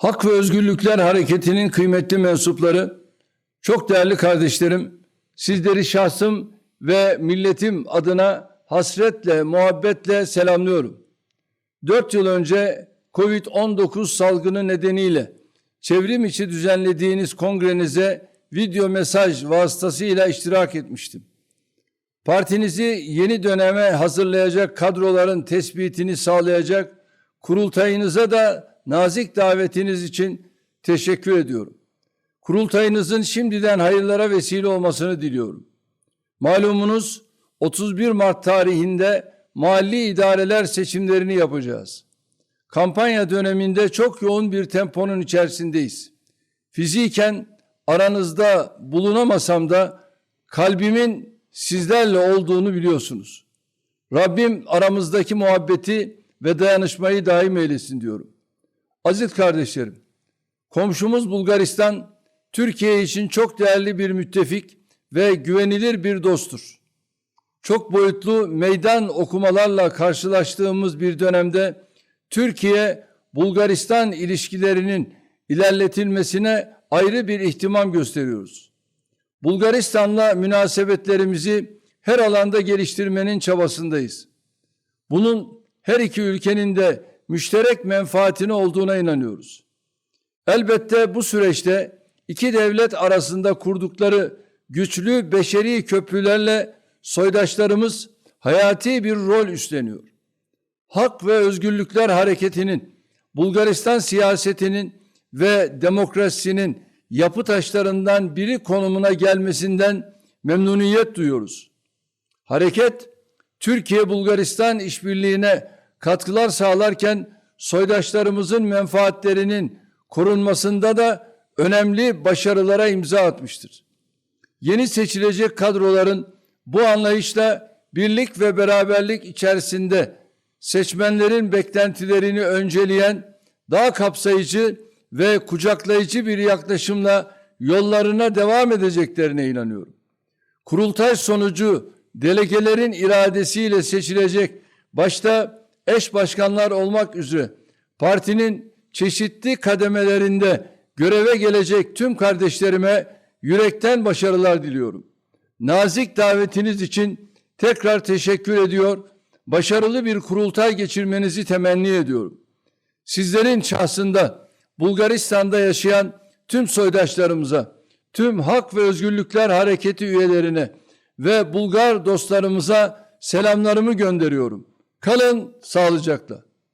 Hak ve Özgürlükler Hareketi'nin kıymetli mensupları, çok değerli kardeşlerim, sizleri şahsım ve milletim adına hasretle, muhabbetle selamlıyorum. Dört yıl önce Covid-19 salgını nedeniyle çevrim içi düzenlediğiniz kongrenize video mesaj vasıtasıyla iştirak etmiştim. Partinizi yeni döneme hazırlayacak kadroların tespitini sağlayacak kurultayınıza da nazik davetiniz için teşekkür ediyorum. Kurultayınızın şimdiden hayırlara vesile olmasını diliyorum. Malumunuz 31 Mart tarihinde mahalli idareler seçimlerini yapacağız. Kampanya döneminde çok yoğun bir temponun içerisindeyiz. Fiziken aranızda bulunamasam da kalbimin sizlerle olduğunu biliyorsunuz. Rabbim aramızdaki muhabbeti ve dayanışmayı daim eylesin diyorum. Aziz kardeşlerim, komşumuz Bulgaristan Türkiye için çok değerli bir müttefik ve güvenilir bir dosttur. Çok boyutlu meydan okumalarla karşılaştığımız bir dönemde Türkiye Bulgaristan ilişkilerinin ilerletilmesine ayrı bir ihtimam gösteriyoruz. Bulgaristan'la münasebetlerimizi her alanda geliştirmenin çabasındayız. Bunun her iki ülkenin de müşterek menfaatine olduğuna inanıyoruz. Elbette bu süreçte iki devlet arasında kurdukları güçlü beşeri köprülerle soydaşlarımız hayati bir rol üstleniyor. Hak ve Özgürlükler Hareketi'nin, Bulgaristan siyasetinin ve demokrasisinin yapı taşlarından biri konumuna gelmesinden memnuniyet duyuyoruz. Hareket, Türkiye-Bulgaristan işbirliğine katkılar sağlarken soydaşlarımızın menfaatlerinin korunmasında da önemli başarılara imza atmıştır. Yeni seçilecek kadroların bu anlayışla birlik ve beraberlik içerisinde seçmenlerin beklentilerini önceleyen daha kapsayıcı ve kucaklayıcı bir yaklaşımla yollarına devam edeceklerine inanıyorum. Kurultay sonucu delegelerin iradesiyle seçilecek başta eş başkanlar olmak üzere partinin çeşitli kademelerinde göreve gelecek tüm kardeşlerime yürekten başarılar diliyorum. Nazik davetiniz için tekrar teşekkür ediyor. Başarılı bir kurultay geçirmenizi temenni ediyorum. Sizlerin şahsında Bulgaristan'da yaşayan tüm soydaşlarımıza, tüm Hak ve Özgürlükler Hareketi üyelerine ve Bulgar dostlarımıza selamlarımı gönderiyorum. Kalın sağlıcakla.